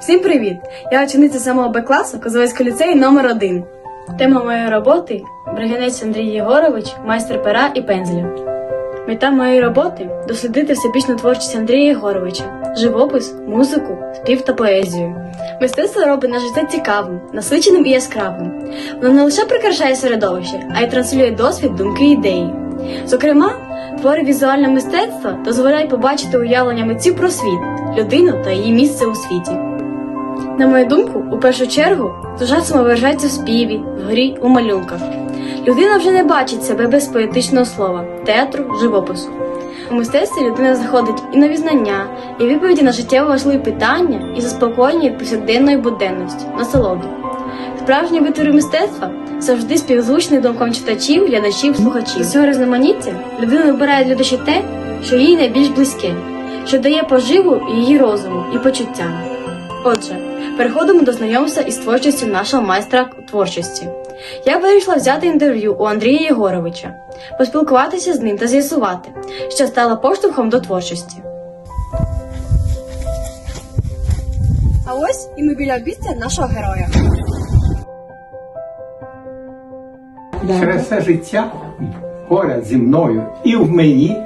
Всім привіт! Я учениця 7 Б класу Козовецького ліцею номер 1 Тема моєї роботи Бригянець Андрій Єгорович, майстер пера і пензля. Мета моєї роботи дослідити всебічну творчість Андрія Єгоровича, живопис, музику, спів та поезію. Мистецтво робить наше життя цікавим, насиченим і яскравим. Воно не лише прикрашає середовище, а й транслює досвід, думки і ідеї. Зокрема, твори візуального мистецтва дозволяють побачити уявлення митців про світ, людину та її місце у світі. На мою думку, у першу чергу, душа самовиражається в співі, в грі, у малюнках. Людина вже не бачить себе без поетичного слова, театру, живопису. У мистецтві людина знаходить і нові знання, і відповіді на життєво важливі питання, і заспокоєння від повсякденної буденності, насолоду. Справжні витвори мистецтва завжди співзвучні думкам читачів, глядачів, слухачів. З цього різноманіття людина вибирає для душі те, що їй найбільш близьке, що дає поживу її розуму і почуттям. Отже, переходимо до знайомства із творчістю нашого майстра творчості. Я вирішила взяти інтерв'ю у Андрія Єгоровича, поспілкуватися з ним та з'ясувати, що стало поштовхом до творчості. А ось і ми біля обіця нашого героя. Через все життя поряд зі мною і в мені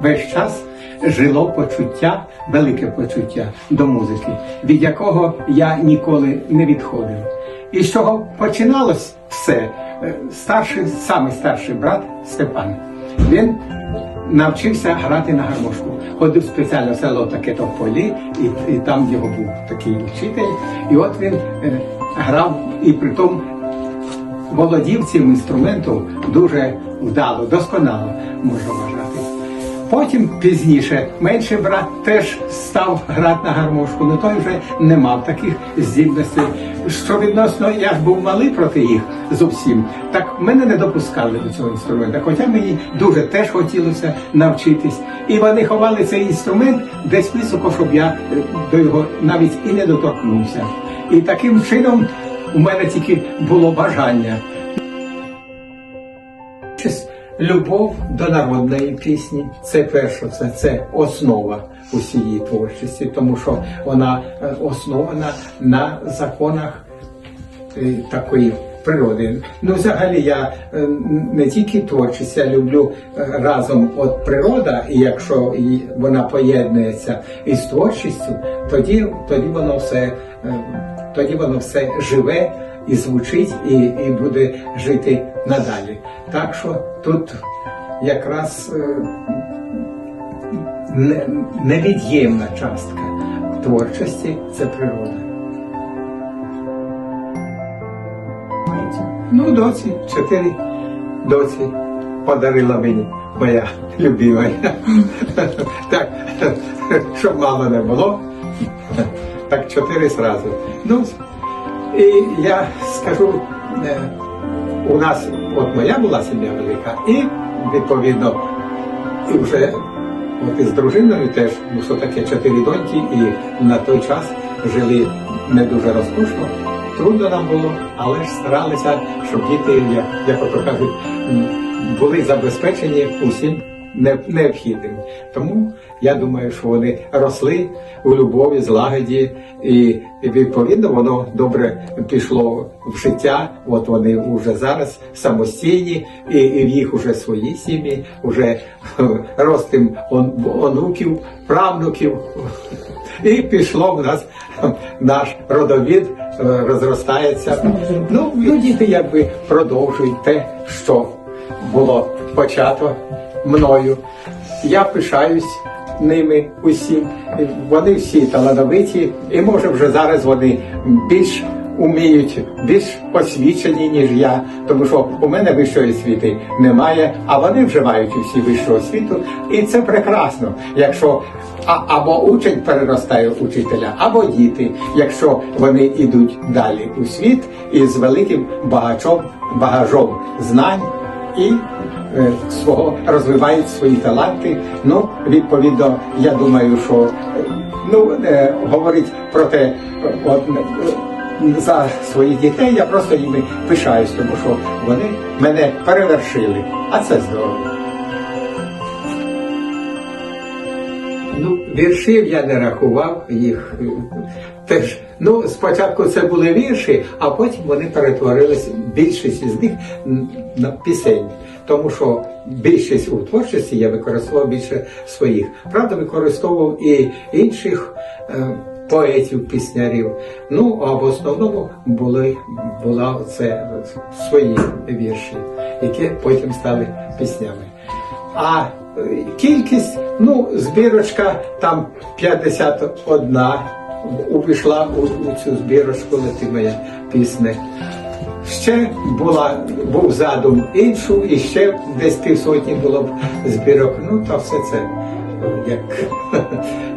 весь час жило почуття, велике почуття до музики, від якого я ніколи не відходив. І з чого починалось все, Е, старший, самий старший брат Степан. Він навчився грати на гармошку. Ходив спеціально в село таке то в полі, і, і там його був такий вчитель. І от він е, грав і притом володів цим інструментом дуже вдало, досконало можна вважати. Потім пізніше менший брат теж став грати на гармошку, але той вже не мав таких здібностей. Що відносно я ж був малий проти їх зовсім, так мене не допускали до цього інструмента. Хоча мені дуже теж хотілося навчитись. І вони ховали цей інструмент десь високо, щоб я до його навіть і не доторкнувся. І таким чином у мене тільки було бажання. Любов до народної пісні це перше, це, це основа усієї творчості, тому що вона е, основана на законах е, такої природи. Ну, взагалі, я е, не тільки творчість, я люблю разом от природа, і якщо вона поєднується із творчістю, тоді, тоді воно все, тоді воно все живе і звучить, і, і буде жити надалі. Так що тут якраз е, невід'ємна частка творчості це природа. Ну, доці, чотири доці подарила мені моя любима. Так, щоб мало не було, так чотири зразу. Ну, і я скажу, е, у нас от моя була сім'я велика, і відповідно, і вже от із дружиною теж, ну що таке чотири доньки, і на той час жили не дуже розкошно. Трудно нам було, але ж старалися, щоб діти, як, як ото кажуть, були забезпечені усім необхідним. Тому я думаю, що вони росли у любові, злагоді, і, відповідно воно добре пішло в життя. От вони вже зараз самостійні, і, в їх вже свої сім'ї, вже ростим он- онуків, правнуків. І пішло в нас наш родовід е, розростається. Ну діти якби продовжують те, що було почато мною. Я пишаюсь ними усім. Вони всі талановиті, і може вже зараз вони більш уміють, більш освічені, ніж я, тому що у мене вищої освіти немає, а вони вже мають усі вищу освіту, і це прекрасно, якщо а, або учень переростає учителя, або діти, якщо вони йдуть далі у світ із великим багачом, багажом знань і е, свого розвивають свої таланти. Ну, відповідно, я думаю, що е, ну е, говорить про те, от е, за своїх дітей я просто їми пишаюсь, тому що вони мене перевершили, а це здорово. Ну, віршів я не рахував їх. Теж, ну, спочатку це були вірші, а потім вони перетворилися, більшість із них на пісень. Тому що більшість у творчості я використовував більше своїх. Правда, використовував і інших е, поетів, піснярів. Ну, а в основному були, була це свої вірші, які потім стали піснями. А е, кількість, ну, збірочка там 51 увійшла у, у цю збірочку «Лети моя пісня. Ще була, був задум іншу, і ще десь півсотні було б збірок. Ну, то все це як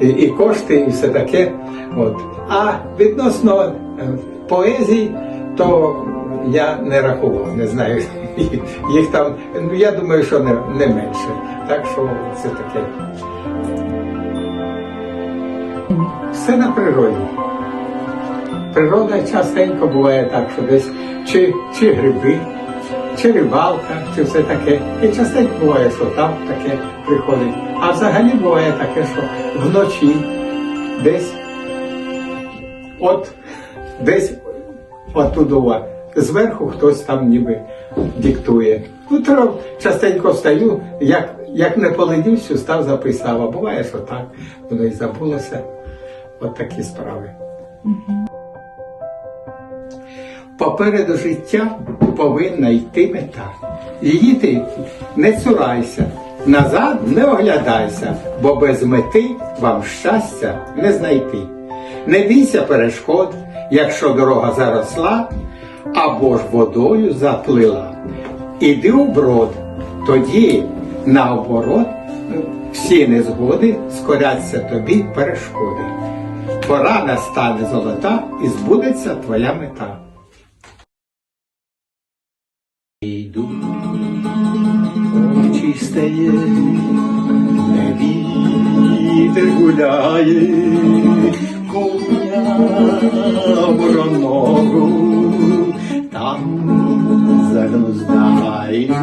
і, і кошти, і все таке. От. А відносно е, поезій, то я не рахував, не знаю. Їх там, ну я думаю, що не, не менше. Так що це таке. Все на природі. Природа частенько буває так, що десь чи, чи гриби, чи рибалка, чи все таке. І частенько буває, що там таке приходить. А взагалі буває таке, що вночі десь от десь отудова. Зверху хтось там ніби диктує. Утро частенько встаю, як, як не поледівся, став записав. А буває, що так, воно і забулося. От такі справи. Попереду життя повинна йти мета. Її ти не цурайся, назад не оглядайся, бо без мети вам щастя не знайти. Не бійся перешкод, якщо дорога заросла, або ж водою заплила. Іди у брод, тоді наоборот всі незгоди скоряться тобі перешкоди. Пора настане золота і збудеться твоя мета. Йду, очі стає, не вітер гуляє, коня вороного, там загнуздає,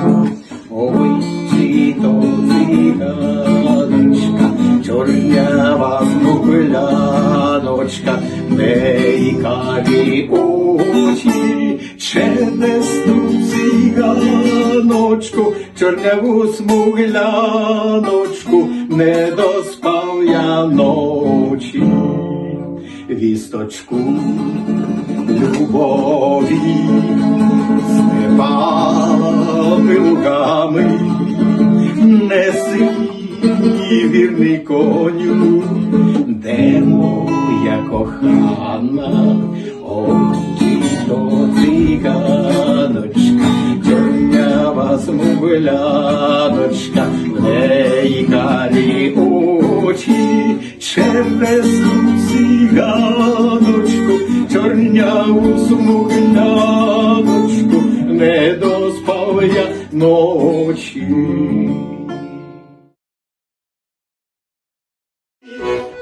ой, чи то циганочка, чорнява смугляночка, неї карі очі, чернесту циганочку, чорняву смугляночку, не доспав я ночі, вісточку любові, степами лугами, неси вірний коню, де моя кохана, очі то циганочка, чорнява смугляночка, в неї карі очі, через циганочку, чорняву смугляночку,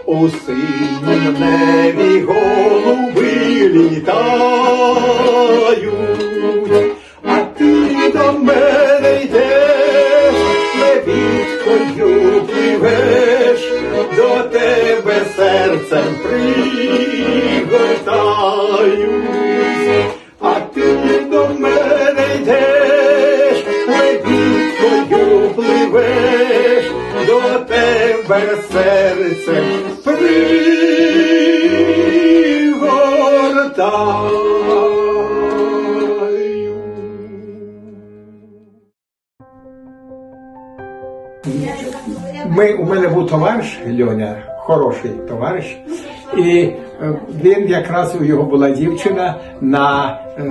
У синім небі голуби літають, а ти до мене йдеш, лебідкою пливеш, до тебе серцем пригортаюсь, а ти до мене йдеш, лебідкою пливеш, до тебе серцем Ми, у мене був товариш Льоня, хороший товариш, і е, він якраз у його була дівчина на е,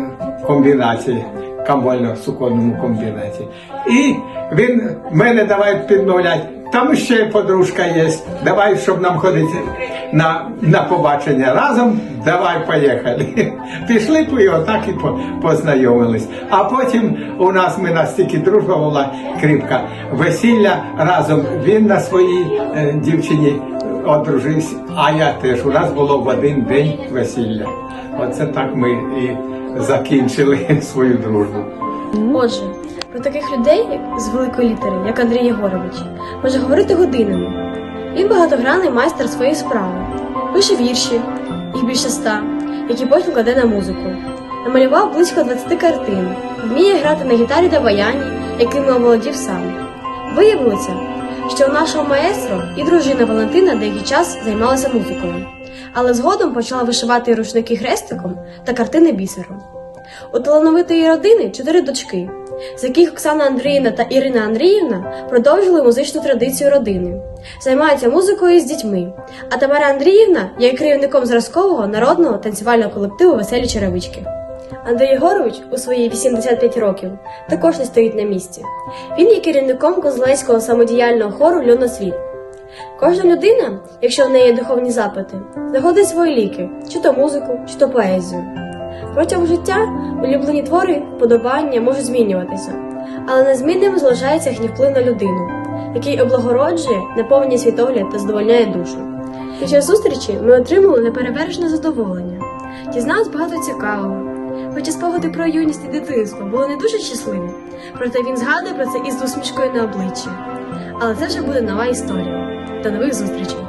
комбінаті, камбально-суконному комбінаті. І він мене давай підмовляти, Там ще подружка є. Давай, щоб нам ходити на, на побачення разом. Давай поїхали. Пішли по його, так і по, познайомились. А потім у нас ми настільки дружба була кріпка. Весілля разом. Він на своїй е, дівчині одружився, а я теж. У нас було в один день весілля. Оце так ми і закінчили свою дружбу. Отже, про таких людей, як з великої літери, як Андрій Єгорович, може говорити годинами. Він багатогранний майстер своєї справи. Пише вірші, їх більше ста, які потім кладе на музику. Намалював близько 20 картин, вміє грати на гітарі та баяні, якими оволодів сам. Виявилося, що у нашого маестро і дружина Валентина деякий час займалася музикою, але згодом почала вишивати рушники хрестиком та картини бісером. У талановитої родини чотири дочки, з яких Оксана Андріївна та Ірина Андріївна продовжили музичну традицію родини, займаються музикою з дітьми. А Тамара Андріївна є керівником зразкового народного танцювального колективу Веселі Черевички. Андрій Єгорович у свої 85 років також не стоїть на місці. Він є керівником Козлецького самодіяльного хору Льоносвіт. Кожна людина, якщо в неї є духовні запити, знаходить свої ліки, чи то музику, чи то поезію. Протягом життя улюблені твори, вподобання можуть змінюватися, але незмінним залишається їхній вплив на людину, який облагороджує, наповнює світогляд та задовольняє душу. Під час зустрічі ми отримали неперевершене задоволення, дізналися багато цікавого. Хоча спогади про юність і дитинство були не дуже щасливі, проте він згадує про це із усмішкою на обличчі. Але це вже буде нова історія. До нових зустрічей!